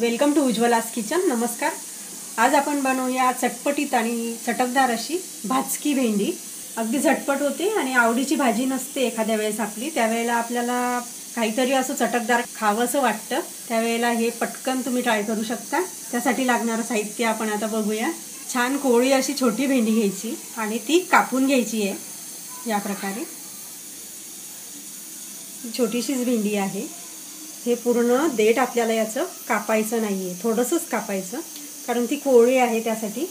Welcome to उज्ज्वलास kitchen. नमस्कार. आज आपण बनवूया चटपटीत आणि चटकदार अशी भाजकी भेंडी. अगदी झटपट होते आणि आवडीची भाजी नसते एखाद्या वेळेस आपली. त्यावेळेला आपल्याला काहीतरी असं चटकदार खावंसं वाटतं. त्यावेळेला हे पटकन तुम्ही ट्राय करू शकता. त्यासाठी लागणारं साहित्य आपण आता बघूया. छान कोळी अशी छोटी भेंडी घ्यायची आणि ती कापून घ्यायची आहे या प्रकारे. छोटीशीच भेंडी आहे. हे पूर्ण देठ आपल्याला याचं कापायचं नाही आहे थोडंसंच कापायचं. कारण ती कोळी आहे त्यासाठी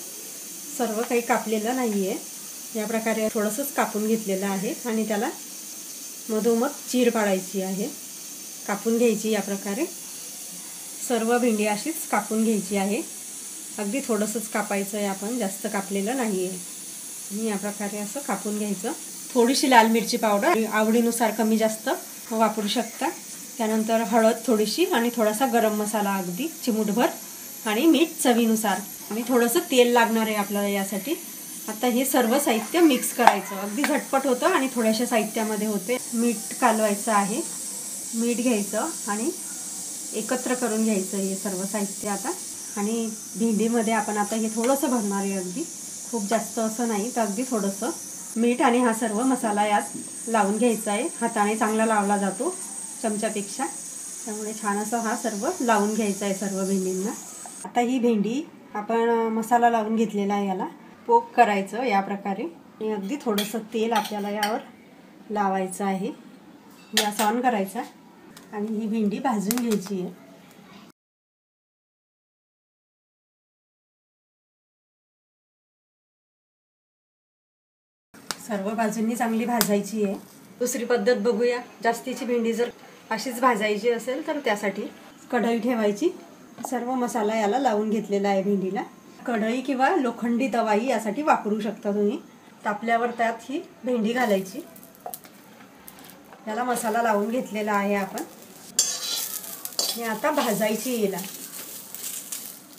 सर्व काही कापलेलं नाही आहे या प्रकारे थोडंसंच कापून घेतलेलं आहे आणि त्याला मधोमध चीर पाडायची आहे. कापून घ्यायची या प्रकारे. सर्व भेंडी अशीच कापून घ्यायची आहे. अगदी थोडंसंच कापायचं आहे आपण जास्त कापलेलं नाही आहे आणि या प्रकारे असं कापून घ्यायचं. थोडीशी लाल मिरची पावडर. आवडीनुसार कमी जास्त वापरू शकता. त्यानंतर हळद थोडीशी आणि थोडासा गरम मसाला अगदी चिमूटभर आणि मीठ चवीनुसार. आणि थोडंसं तेल लागणार आहे आपल्याला यासाठी. आता हे सर्व साहित्य मिक्स करायचं. अगदी झटपट होतं आणि थोड्याशा साहित्यामध्ये होते. मीठ कालवायचं आहे. मीठ घ्यायचं आणि एकत्र करून घ्यायचं हे सर्व साहित्य आता. आणि भेंडीमध्ये आपण आता हे थोडंसं भरणार आहे अगदी. खूप जास्त असं नाही तर अगदी थोडंसं मीठ आणि हा सर्व मसाला यात लावून घ्यायचा आहे. हाताने चांगला लावला जातो. चमच्यापेक्षा. त्यामुळे छान असं हा सर्व लावून घ्यायचा आहे सर्व भेंडींना. आता ही भेंडी आपण मसाला लावून घेतलेला आहे याला. पोक करायचं या प्रकारे. आणि अगदी थोडंसं तेल आपल्याला यावर लावायचं आहे. गॅस ऑन करायचा. आणि ही भेंडी भाजून घ्यायची आहे. सर्व बाजूंनी चांगली भाजायची आहे. दुसरी पद्धत बघूया. जास्तीची भेंडी जर अशीच भाजायची असेल तर त्यासाठी कढई ठेवायची. सर्व मसाला याला लावून घेतलेला आहे भेंडीला. कढई किंवा लोखंडी तवाही यासाठी वापरू शकता तुम्ही. तापल्यावर त्यात ही भेंडी घालायची. याला मसाला लावून घेतलेला आहे आपण. आणि आता भाजायची याला.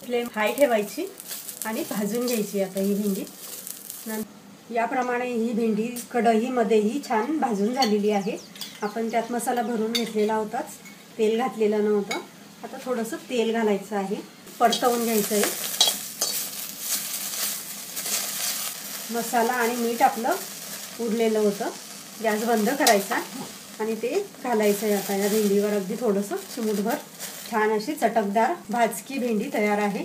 फ्लेम हाय ठेवायची आणि भाजून घ्यायची आता ही भेंडी. याप्रमाणे ही भेंडी कढईमध्येही छान भाजून झालेली आहे. आपण त्यात मसाला भरून घेतलेला होताच. तेल घातलेलं नव्हतं. आता थोडंसं तेल घालायचं आहे. परतवून घ्यायचं आहे. मसाला आणि मीठ आपलं उरलेलं होतं. गॅस बंद करायचा आणि ते घालायचं आहे आता. या भेंडीवर अगदी थोडंसं चिमूटभर छान अशी चटकदार भाजकी भेंडी तयार आहे.